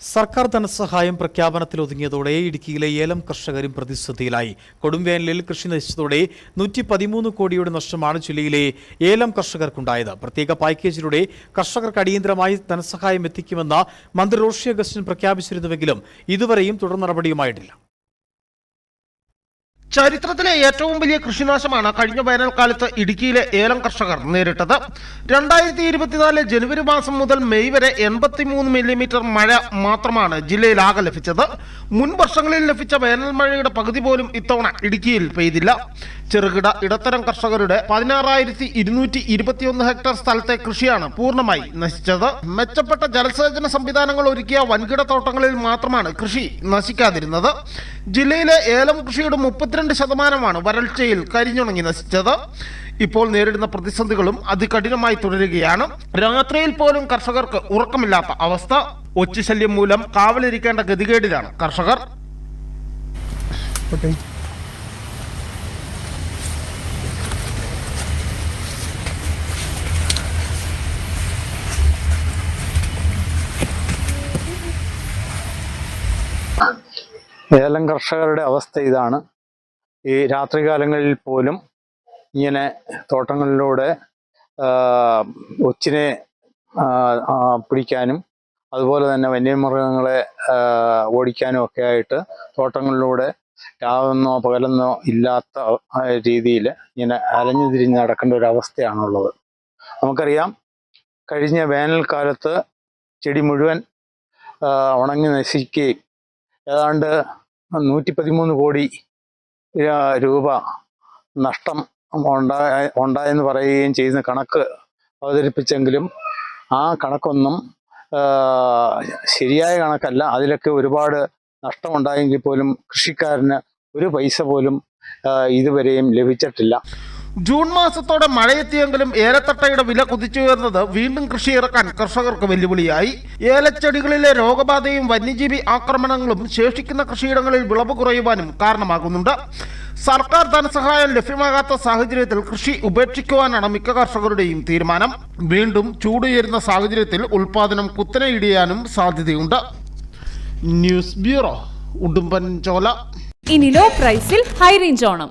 സർക്കാർ ധനസഹായം പ്രഖ്യാപനത്തിൽ ഒതുങ്ങിയതോടെ ഇടുക്കിയിലെ ഏലം കർഷകരും പ്രതിസന്ധിയിലായി. കൊടുംവേനലിൽ കൃഷി നശിച്ചതോടെ നൂറ്റി പതിമൂന്ന് കോടിയുടെ നഷ്ടമാണ് ജില്ലയിലെ ഏലം കർഷകർക്കുണ്ടായത്. പ്രത്യേക പാക്കേജിലൂടെ കർഷകർക്ക് അടിയന്തരമായി ധനസഹായം എത്തിക്കുമെന്ന് മന്ത്രി റോഷി അഗസ്റ്റിൻ പ്രഖ്യാപിച്ചിരുന്നുവെങ്കിലും ഇതുവരെയും തുടർ നടപടിയുമായിട്ടില്ല. ചരിത്രത്തിലെ ഏറ്റവും വലിയ കൃഷിനാശമാണ് കഴിഞ്ഞ വേനൽക്കാലത്ത് ഇടുക്കിയിലെ ഏലം കർഷകർ നേരിട്ടത്. രണ്ടായിരത്തി ഇരുപത്തിനാല് ജനുവരി മാസം മുതൽ മെയ് വരെ എൺപത്തിമൂന്ന് മില്ലിമീറ്റർ മഴ മാത്രമാണ് ജില്ലയിലാകെ ലഭിച്ചത്. മുൻ വർഷങ്ങളിൽ ലഭിച്ച വേനൽ മഴയുടെ പകുതി പോലും ഇത്തവണ ഇടുക്കിയിൽ പെയ്തില്ല. ചെറുകിട ഇടത്തരം കർഷകരുടെ പതിനാറായിരത്തി ഇരുന്നൂറ്റി ഇരുപത്തിയൊന്ന് ഹെക്ടർ സ്ഥലത്തെ കൃഷിയാണ് പൂർണമായി നശിച്ചത്. മെച്ചപ്പെട്ട ജലസേചന സംവിധാനങ്ങൾ ഒരുക്കിയ വൻകിട തോട്ടങ്ങളിൽ മാത്രമാണ് കൃഷി നശിക്കാതിരുന്നത്. ജില്ലയിലെ ഏലം കൃഷിയുടെ മുപ്പത്തിരണ്ട് ശതമാനമാണ് വരൾച്ചയിൽ കരിഞ്ഞുണങ്ങി നശിച്ചത് ഇപ്പോൾ നേരിടുന്ന പ്രതിസന്ധികളും അതികഠിനമായി തുടരുകയാണ്. രാത്രിയിൽ പോലും കർഷകർക്ക് ഉറക്കമില്ലാത്ത അവസ്ഥ. ഒച്ചുശല്യം മൂലം കാവലിരിക്കേണ്ട ഗതികേടിലാണ് കർഷകർ. ഏലം കർഷകരുടെ അവസ്ഥ ഇതാണ്. ഈ രാത്രികാലങ്ങളിൽ പോലും ഇങ്ങനെ തോട്ടങ്ങളിലൂടെ ഒച്ചിനെ പിടിക്കാനും അതുപോലെ തന്നെ വന്യമൃഗങ്ങളെ ഓടിക്കാനും ഒക്കെ ആയിട്ട് തോട്ടങ്ങളിലൂടെ രാവെന്നോ പകലെന്നോ ഇല്ലാത്ത രീതിയിൽ ഇങ്ങനെ അലഞ്ഞു തിരിഞ്ഞ് നടക്കേണ്ട ഒരു അവസ്ഥയാണുള്ളത്. നമുക്കറിയാം കഴിഞ്ഞ വേനൽക്കാലത്ത് ചെടി മുഴുവൻ ഉണങ്ങി നശിക്കുകയും ഏതാണ്ട് നൂറ്റി പതിമൂന്ന് കോടി രൂപ നഷ്ടം ഉണ്ടായ ഉണ്ടായെന്ന് പറയുകയും ചെയ്യുന്ന കണക്ക് അവതരിപ്പിച്ചെങ്കിലും ആ കണക്കൊന്നും ശരിയായ കണക്കല്ല. അതിലൊക്കെ ഒരുപാട് നഷ്ടമുണ്ടായെങ്കിൽ പോലും കൃഷിക്കാരന് ഒരു പൈസ പോലും ഇതുവരെയും ലഭിച്ചിട്ടില്ല. ജൂൺ മാസത്തോടെ മഴയെത്തിയെങ്കിലും ഏലത്തട്ടയുടെ വില കുതിച്ചുയർന്നത് വീണ്ടും കൃഷി ഇറക്കാൻ കർഷകർക്ക് വെല്ലുവിളിയായി. ഏലച്ചെടികളിലെ രോഗബാധയും വന്യജീവി ആക്രമണങ്ങളും ശേഷിക്കുന്ന കൃഷിയിടങ്ങളിൽ വിളവ് കുറയുവാനും കാരണമാകുന്നുണ്ട്. സർക്കാർ ധനസഹായം ലഭ്യമാകാത്ത സാഹചര്യത്തിൽ കൃഷി ഉപേക്ഷിക്കുവാനാണ് മിക്ക കർഷകരുടെയും തീരുമാനം. വീണ്ടും ചൂടുയരുന്ന സാഹചര്യത്തിൽ ഉൽപാദനം കുത്തനെ ഇടിയാനും സാധ്യതയുണ്ട്. ന്യൂസ് ബ്യൂറോ ഉടുമ്പൻ ചോല ഇനി ലോ പ്രൈസിൽ ഹൈ റേഞ്ച് ഓണം.